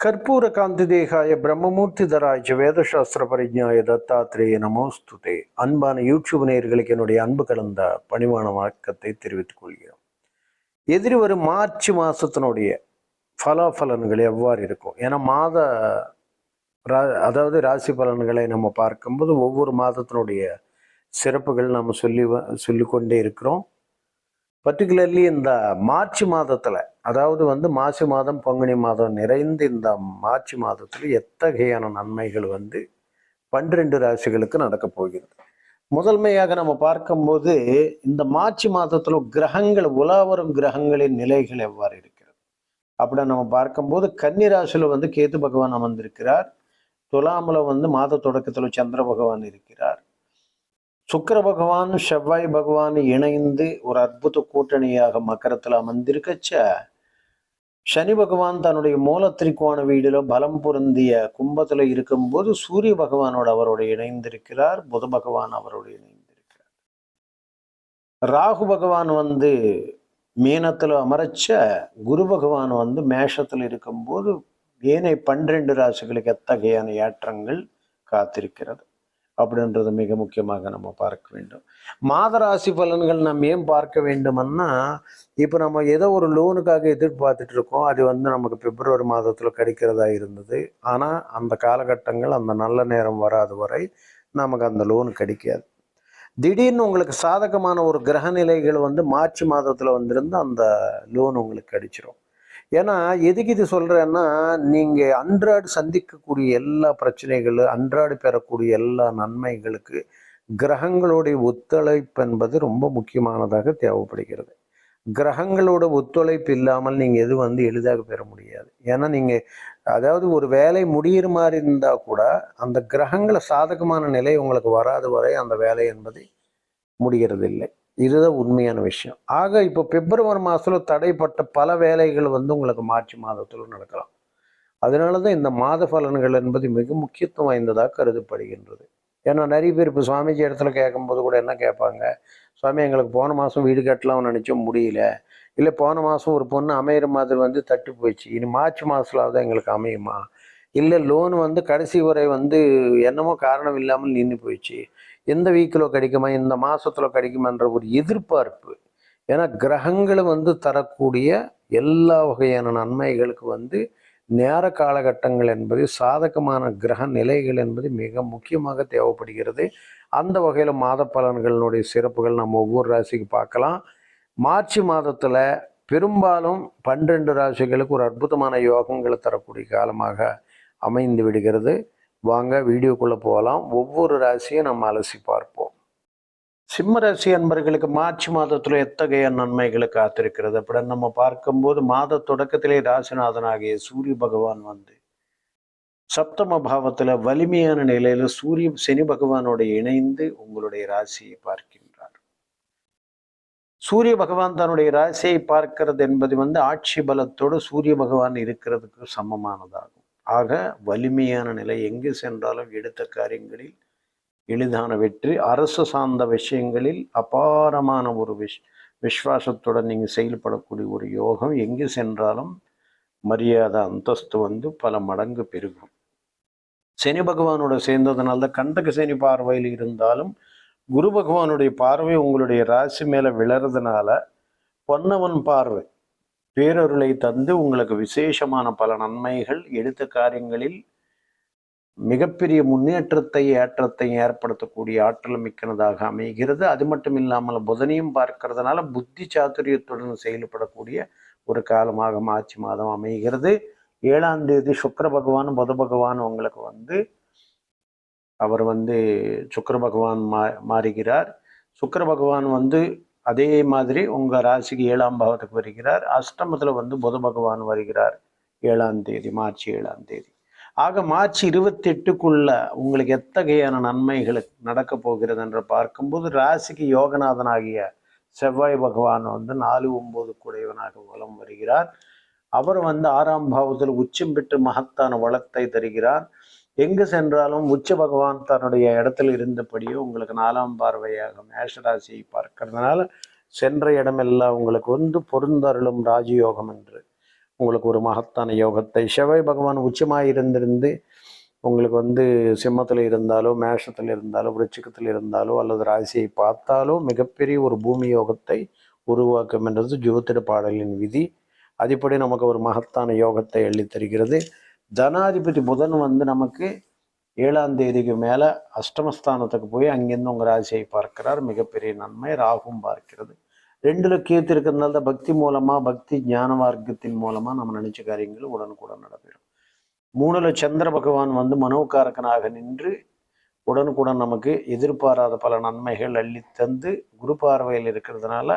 ಕರ್ಪೂರ ಕಾಂತಿದೇಹಾಯ பிரம்மமூர்த்திதராய் வேதசாஸ்திர பரிஜாய தத்தாத்திரேய நமோஸ்துதே அன்பான யூடியூப் நேயர்களுக்கு என்னுடைய அன்பு கலந்த பணிவான வணக்கத்தை தெரிவித்துக் கொள்கிறோம் எதிரி வரும் மார்ச் மாசத்தினுடைய பலாபலன்கள் எவ்வாறு இருக்கும் ஏன்னா மாத ரா- அதாவது ராசி பலன்களை நம்ம பார்க்கும்போது ஒவ்வொரு மாதத்தினுடைய சிறப்புகள் நம்ம சொல்லி வ- சொல்லிக்கொண்டே இருக்கிறோம் பர்டிகுலர்லி இந்த மார்ச் மாதத்தில் அதாவது வந்து மாசி மாதம் பங்குனி மாதம் நிறைந்து இந்த மார்ச் மாதத்தில் எத்தகையான நன்மைகள் வந்து பன்னிரெண்டு ராசிகளுக்கு நடக்கப் போகிறது? முதன்மையாக நம்ம பார்க்கும்போது இந்த மார்ச் மாதத்தில் கிரகங்கள் உலா வரும் கிரகங்களின் நிலைகள் எவ்வாறு இருக்கிறது? அப்படி நம்ம பார்க்கும்போது கன்னி ராசியில் வந்து கேத்து பகவான் அமர்ந்திருக்கிறார். துலாமில் வந்து மாத தொடக்கத்தில் சந்திர பகவான் இருக்கிறார். சுக்கிர பகவான் செவ்வாய் பகவான் இணைந்து ஒரு அற்புத கூட்டணியாக மக்கரத்தில் அமர்ந்திருக்கச்ச சனி பகவான் தன்னுடைய மூல திரிக்கோண வீடுல பலம் பொருந்திய கும்பத்துல இருக்கும்போது சூரிய பகவானோட அவரோடு இணைந்திருக்கிறார் புத பகவான் அவரோடு இணைந்திருக்கிறார். ராகு பகவான் வந்து மீனத்தில் அமரச்ச குரு பகவான் வந்து மேஷத்துல இருக்கும்போது ஏனைய பன்னிரண்டு ராசிகளுக்கு எத்தகையான ஏற்றங்கள் காத்திருக்கிறது? அப்படின்றது மிக முக்கியமாக நம்ம பார்க்க வேண்டும். மாத ராசி பலன்கள் நம்ம ஏன் பார்க்க வேண்டுமன்னா இப்போ நம்ம ஏதோ ஒரு லோனுக்காக எதிர்பார்த்துட்டு இருக்கோம். அது வந்து நமக்கு பிப்ரவரி மாதத்தில் கிடைக்கிறதா இருந்தது. ஆனால் அந்த காலகட்டங்கள் அந்த நல்ல நேரம் வராத வரை நமக்கு அந்த லோன் கிடைக்காது. திடீர்னு உங்களுக்கு சாதகமான ஒரு கிரக நிலைகள் வந்து மார்ச் மாதத்தில் வந்திருந்து அந்த லோன் உங்களுக்கு கிடைச்சிரும். ஏன்னா எதுக்கு இது சொல்கிறேன்னா நீங்கள் அன்றாடு சந்திக்கக்கூடிய எல்லா பிரச்சனைகளும் அன்றாடு பெறக்கூடிய எல்லா நன்மைகளுக்கு கிரகங்களுடைய ஒத்துழைப்பு என்பது ரொம்ப முக்கியமானதாக தேவைப்படுகிறது. கிரகங்களோட ஒத்துழைப்பு இல்லாமல் நீங்கள் எது வந்து எளிதாக பெற முடியாது. ஏன்னா நீங்கள் அதாவது ஒரு வேலை முடியிற மாதிரி இருந்தால் கூட அந்த கிரகங்களை சாதகமான நிலை உங்களுக்கு வராத வரை அந்த வேலை என்பது முடிகிறது இல்லை இதுதான் உண்மையான விஷயம். ஆக இப்போ பிப்ரவரி மாதத்தில் தடைப்பட்ட பல வேலைகள் வந்து உங்களுக்கு மார்ச் மாதத்தில் நடக்கலாம். அதனால தான் இந்த மாத பலன்கள் என்பது மிக முக்கியத்துவம் வாய்ந்ததாக கருதப்படுகின்றது. ஏன்னா நிறைய பேர் இப்போ சுவாமிஜி இடத்துல கேட்கும்போது கூட என்ன கேட்பாங்க? சுவாமி எங்களுக்கு போன மாதம் வீடு கட்டலாம்னு நினச்சோம் முடியல. இல்லை போன மாதம் ஒரு பொண்ணு அமையிற மாதிரி வந்து தட்டு போயிடுச்சு. இனி மார்ச் மாதத்துலாவது எங்களுக்கு அமையுமா? இல்லை லோன் வந்து கடைசி வரை வந்து என்னமோ காரணம் இல்லாமல் நின்று போயிடுச்சு. எந்த வீக்கில் கிடைக்குமா இந்த மாதத்தில் கிடைக்குமான்ற ஒரு எதிர்பார்ப்பு. ஏன்னா கிரகங்களை வந்து தரக்கூடிய எல்லா வகையான நன்மைகளுக்கு வந்து நேர காலகட்டங்கள் என்பது சாதகமான கிரக நிலைகள் என்பது மிக முக்கியமாக தேவைப்படுகிறது. அந்த வகையில் மாத பலன்களினுடைய சிறப்புகள் நம்ம ஒவ்வொரு ராசிக்கு பார்க்கலாம். மார்ச் மாதத்தில் பெரும்பாலும் பன்னிரண்டு ராசிகளுக்கு ஒரு அற்புதமான யோகங்களை தரக்கூடிய காலமாக அமைந்து விடுகிறது. வாங்க வீடியோக்குள்ளே போகலாம். ஒவ்வொரு ராசியும் நம்ம அலசி பார்ப்போம். சிம்ம ராசி அன்பர்களுக்கு மார்ச் மாதத்தில் எத்தகைய நன்மைகளை காத்திருக்கிறது? அப்படின்னு நம்ம பார்க்கும்போது மாத தொடக்கத்திலே ராசிநாதனாகிய சூரிய பகவான் வந்து சப்தம பாவத்துல வலிமையான நிலையில சூரிய சனி பகவானோட இணைந்து உங்களுடைய ராசியை பார்க்கின்றார். சூரிய பகவான் தன்னுடைய ராசியை பார்க்கிறது என்பது வந்து ஆட்சி பலத்தோடு சூரிய பகவான் இருக்கிறதுக்கு சமமானதாகும். ஆக வலிமையான நிலை எங்கு சென்றாலும் எடுத்த காரியங்களில் எளிதான வெற்றி. அரசு சார்ந்த விஷயங்களில் அபாரமான ஒரு விஷ் விஸ்வாசத்துடன் நீங்கள் செயல்படக்கூடிய ஒரு யோகம் எங்கு சென்றாலும் மரியாதை அந்தஸ்து வந்து பல மடங்கு பெருகும். சனி பகவானோட சேர்ந்ததுனால தான் கண்டக சனி பார்வையில் இருந்தாலும் குரு பகவானுடைய பார்வை உங்களுடைய ராசி மேலே விழறதுனால பொன்னவன் பார்வை. பேரருளை தந்து உங்களுக்கு விசேஷமான பல நன்மைகள் எடுத்த காரியங்களில் மிகப்பெரிய முன்னேற்றத்தை ஏற்றத்தை ஏற்படுத்தக்கூடிய ஆற்றல் மிக்கனதாக அமைகிறது. அது மட்டும் இல்லாமல் புதனையும் பார்க்கறதுனால புத்தி சாத்துரியத்துடன் செயல்படக்கூடிய ஒரு காலமாக மார்ச் மாதம் அமைகிறது. ஏழாம் தேதி சுக்கர பகவான் புத பகவான் உங்களுக்கு வந்து அவர் வந்து சுக்கர பகவான் மா மாறுகிறார். சுக்கர பகவான் வந்து அதே மாதிரி உங்க ராசிக்கு ஏழாம் பாவத்துக்கு வருகிறார். அஷ்டமத்தில் வந்து புத பகவான் வருகிறார். ஏழாம் தேதி மார்ச் ஏழாம் தேதி. ஆக மார்ச் இருபத்தி எட்டுக்குள்ள உங்களுக்கு எத்தகையான நன்மைகள் நடக்க போகிறது என்று பார்க்கும்போது ராசிக்கு யோகநாதனாகிய செவ்வாய் பகவான் வந்து நாலு ஒம்பது குடையவனாக வலம் வருகிறார். அவர் வந்து ஆறாம் பாவத்தில் உச்சம் பெற்று மகத்தான வளத்தை தருகிறார். எங்கு சென்றாலும் உச்ச பகவான் தன்னுடைய இடத்துல இருந்தபடியே உங்களுக்கு நாலாம் பார்வையாக மேஷராசியை பார்க்கறதுனால சென்ற இடமெல்லாம் உங்களுக்கு வந்து பொருந்தருளும் ராஜயோகம் என்று. உங்களுக்கு ஒரு மகத்தான யோகத்தை செவ்வாய் பகவான் உச்சமாக இருந்திருந்து உங்களுக்கு வந்து சிம்மத்தில் இருந்தாலோ மேஷத்தில் இருந்தாலோ விருச்சிக்கத்தில் இருந்தாலோ அல்லது ராசியை பார்த்தாலோ மிகப்பெரிய ஒரு பூமி யோகத்தை உருவாக்கும் என்றது ஜோதிட பாடலின் விதி. அதுபடி நமக்கு ஒரு மகத்தான யோகத்தை அள்ளித் தருகிறது ஜனாதிபதி புதன் வந்து நமக்கு ஏழாம் தேதிக்கு மேலே அஷ்டமஸ்தானத்துக்கு போய் அங்கேருந்து உங்கள் ராசியை பார்க்கிறார். மிகப்பெரிய நன்மை. ராகும் பார்க்கிறது. ரெண்டுல கேத்து இருக்கிறதுனால தான் பக்தி மூலமாக பக்தி ஞான மார்க்கத்தின் மூலமாக நம்ம நினைச்ச காரியங்கள் உடனுக்குடன் நடைபெறும் மூணுல சந்திர பகவான் வந்து மனோகாரகனாக நின்று உடனுக்குடன் நமக்கு எதிர்பாராத பல நன்மைகள் அள்ளி தந்து குரு பார்வையில் இருக்கிறதுனால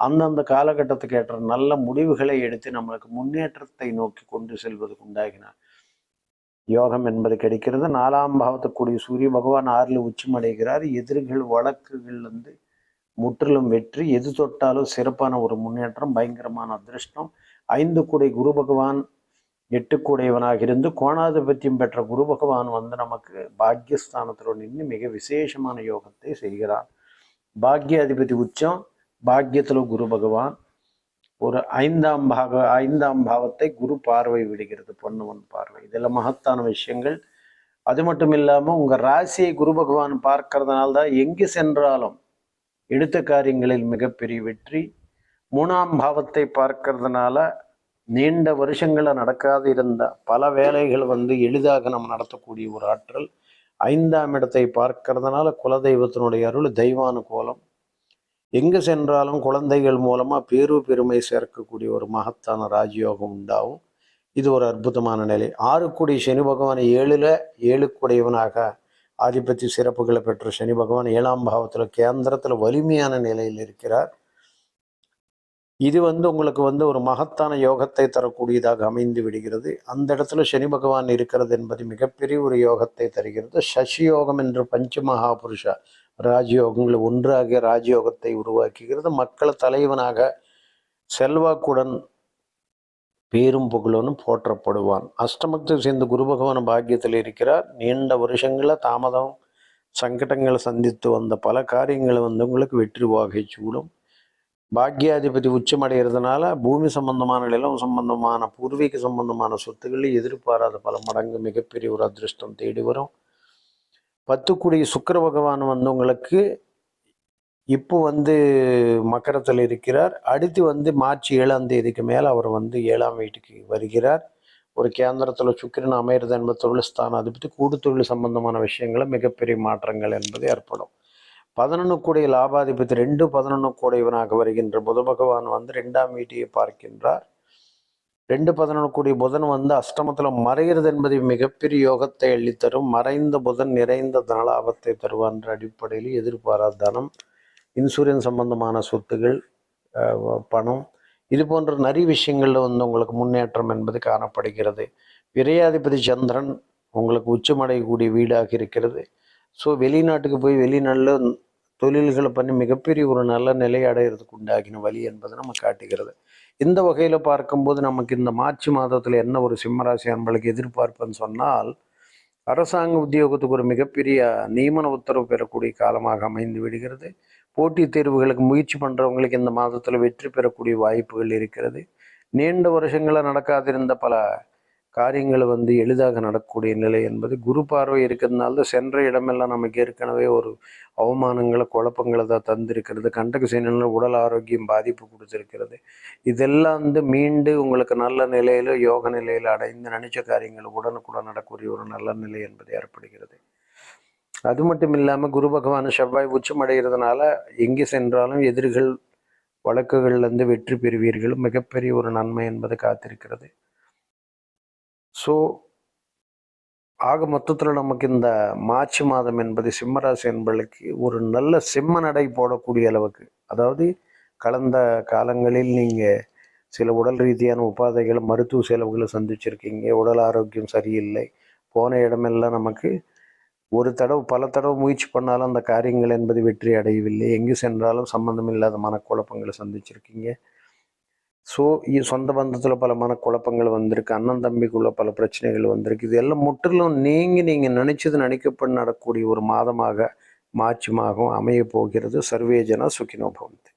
அந்தந்த காலகட்டத்துக்கு ஏற்ற நல்ல முடிவுகளை எடுத்து நம்மளுக்கு முன்னேற்றத்தை நோக்கி கொண்டு செல்வதற்கு உண்டாகினார். யோகம் என்பது கிடைக்கிறது. நாலாம் பாவத்துக்குரிய சூரிய பகவான் ஆறில் உச்சமடைகிறார். எதிர்கள் வழக்குகள் வந்து முற்றிலும் வெற்றி. எது தொட்டாலும் சிறப்பான ஒரு முன்னேற்றம் பயங்கரமான அதிர்ஷ்டம். ஐந்து கூடை குரு பகவான் எட்டு கூடையவனாக இருந்து கோணாதிபத்தியம் பெற்ற குரு பகவான் வந்து நமக்கு பாக்யஸ்தானத்தில் நின்று மிக விசேஷமான யோகத்தை செய்கிறான் பாக்ய அதிபதி உச்சம் பாக்யத்தில் குரு பகவான். ஒரு ஐந்தாம் பாக ஐந்தாம் பாவத்தை குரு பார்வை விடுகிறது பொன்னவன் பார்வை. இதெல்லாம் மகத்தான விஷயங்கள். அது மட்டும் இல்லாமல் உங்கள் ராசியை குரு பகவான் பார்க்கறதுனால தான் எங்கு சென்றாலும் எடுத்த காரியங்களில் மிகப்பெரிய வெற்றி. மூணாம் பாவத்தை பார்க்கறதுனால நீண்ட வருஷங்களை நடக்காது இருந்த பல வேலைகள் வந்து எளிதாக நம்ம நடத்தக்கூடிய ஒரு ஆற்றல். ஐந்தாம் இடத்தை பார்க்கறதுனால குலதெய்வத்தினுடைய அருள் தெய்வானு கோலம் எங்கு சென்றாலும் குழந்தைகள் மூலமா பேரு பெருமை சேர்க்கக்கூடிய ஒரு மகத்தான ராஜயோகம் உண்டாகும். இது ஒரு அற்புதமான நிலை. ஆறு கோடி சனி பகவான் ஏழுல ஏழுக்குடையவனாக ஆதிபத்திய சிறப்புகளை பெற்ற சனி பகவான் ஏழாம் பாவத்தில் கேந்திரத்தில் வலிமையான நிலையில் இருக்கிறார். இது வந்து உங்களுக்கு வந்து ஒரு மகத்தான யோகத்தை தரக்கூடியதாக அமைந்து விடுகிறது. அந்த இடத்துல சனி பகவான் இருக்கிறது என்பது மிகப்பெரிய ஒரு யோகத்தை தருகிறது. சசி யோகம் என்று பஞ்ச மகாபுருஷா ராஜயோகங்களை ஒன்றாக ராஜயோகத்தை உருவாக்குகிறது. மக்கள் தலைவனாக செல்வாக்குடன் பேரும் புகழனும் போற்றப்படுவான். அஷ்டமத்தில் சேர்ந்த குரு பகவான் பாக்கியத்தில் இருக்கிறார். நீண்ட வருஷங்களில் தாமதம் சங்கடங்களை சந்தித்து வந்த பல காரியங்களை வந்து உங்களுக்கு வெற்றி வாகை சூடும். பாக்யாதிபதி உச்சமடைகிறதுனால பூமி சம்பந்தமான நிலம் சம்பந்தமான பூர்வீக சம்பந்தமான சொத்துக்களை எதிர்பாராத பல மடங்கு மிகப்பெரிய ஒரு அதிர்ஷ்டம் தேடி வரும். பத்துக்குடி சுக்கர பகவான் வந்தவங்களுக்கு இப்போ வந்து மக்கரத்தில் இருக்கிறார். அடுத்து வந்து மார்ச் ஏழாம் தேதிக்கு மேலே அவர் வந்து ஏழாம் வீட்டுக்கு வருகிறார். ஒரு கேந்திரத்தில் சுக்கிரன் அமையிறது என்பது தொழில் ஸ்தானம் அதை பற்றி கூடு தொழில் சம்பந்தமான விஷயங்களை மிகப்பெரிய மாற்றங்கள் என்பது ஏற்படும். பதினொன்று கூடிய லாபாதிபதி ரெண்டு பதினொன்று கூடியவனாக வருகின்ற புத பகவான் வந்து ரெண்டாம் வீட்டையை பார்க்கின்றார். ரெண்டு பதினொன்று கூடிய புதன் வந்து அஷ்டமத்தில் மறைகிறது என்பது மிகப்பெரிய யோகத்தை அள்ளித்தரும். மறைந்த புதன் நிறைந்த தனலாபத்தை தருவான்ற அடிப்படையில் எதிர்பாராத தனம். இன்சூரன்ஸ் சம்பந்தமான சொத்துகள் பணம் இது போன்ற நிறைய விஷயங்களில் வந்து உங்களுக்கு முன்னேற்றம் என்பது காணப்படுகிறது. விரையாதிபதி சந்திரன் உங்களுக்கு உச்சமடையக்கூடிய வீடாக இருக்கிறது. ஸோ வெளிநாட்டுக்கு போய் வெளிநாட்டில் தொழில்களை பண்ணி மிகப்பெரிய ஒரு நல்ல நிலை அடையிறதுக்கு உண்டாகின வழி என்பதை நம்ம காட்டுகிறது. இந்த வகையில் பார்க்கும்போது நமக்கு இந்த மார்ச் மாதத்தில் என்ன ஒரு சிம்மராசி அன்பளுக்கு எதிர்பார்ப்புன்னு சொன்னால் அரசாங்க உத்தியோகத்துக்கு ஒரு மிகப்பெரிய நியமன உத்தரவு பெறக்கூடிய காலமாக அமைந்து விடுகிறது. போட்டித் தேர்வுகளுக்கு முயற்சி பண்ணுறவங்களுக்கு இந்த மாதத்தில் வெற்றி பெறக்கூடிய வாய்ப்புகள் இருக்கிறது. நீண்ட வருஷங்களில் நடக்காதிருந்த பல காரியங்கள் வந்து எளிதாக நடக்கக்கூடிய நிலை என்பது குரு பார்வை இருக்கிறதுனால தான் சென்ற இடமெல்லாம் நமக்கு ஏற்கனவே ஒரு அவமானங்களை குழப்பங்களை தான் தந்திருக்கிறது. கண்டக சேனையில் உடல் ஆரோக்கியம் பாதிப்பு கொடுத்துருக்கிறது. இதெல்லாம் வந்து மீண்டு உங்களுக்கு நல்ல நிலையில் யோக நிலையில் அடைந்து நினைச்ச காரியங்கள் உடனுக்குடன் நடக்கக்கூடிய ஒரு நல்ல நிலை என்பது ஏற்படுகிறது. அது மட்டும் இல்லாமல் குரு பகவான் செவ்வாய் உச்சமடைகிறதுனால எங்கே சென்றாலும் எதிரிகள் வழக்குகள்லேருந்து வெற்றி பெறுவீர்கள். மிகப்பெரிய ஒரு நன்மை என்பது காத்திருக்கிறது. ஸோ ஆக மொத்தத்தில் நமக்கு இந்த மார்ச் மாதம் என்பது சிம்மராசி என்பதற்கு ஒரு நல்ல சிம்ம நடை போடக்கூடிய அளவுக்கு அதாவது கலந்த காலங்களில் நீங்கள் சில உடல் ரீதியான உபாதைகள் மருத்துவ செலவுகளை சந்திச்சிருக்கீங்க உடல் ஆரோக்கியம் சரியில்லை போன இடமெல்லாம் நமக்கு ஒரு தடவை பல தடவை முயற்சி பண்ணாலும் அந்த காரியங்கள் என்பது வெற்றி அடையவில்லை எங்கு சென்றாலும் சம்மந்தமில்லாத மனக்குழப்பங்களை சந்திச்சிருக்கீங்க. ஸோ சொந்த பந்தத்தில் பல மனக்குழப்பங்கள் வந்திருக்கு அண்ணன் தம்பிக்குள்ள பல பிரச்சனைகள் வந்திருக்கு. இது எல்லாம் முற்றிலும் நீங்கள் நீங்கள் நினைச்சது நினைக்கப்பட்டு நடக்கக்கூடிய ஒரு மாதமாக மார்ச் மாதம் அமைய போகிறது. சர்வேஜனா சுக்கினோபவந்தி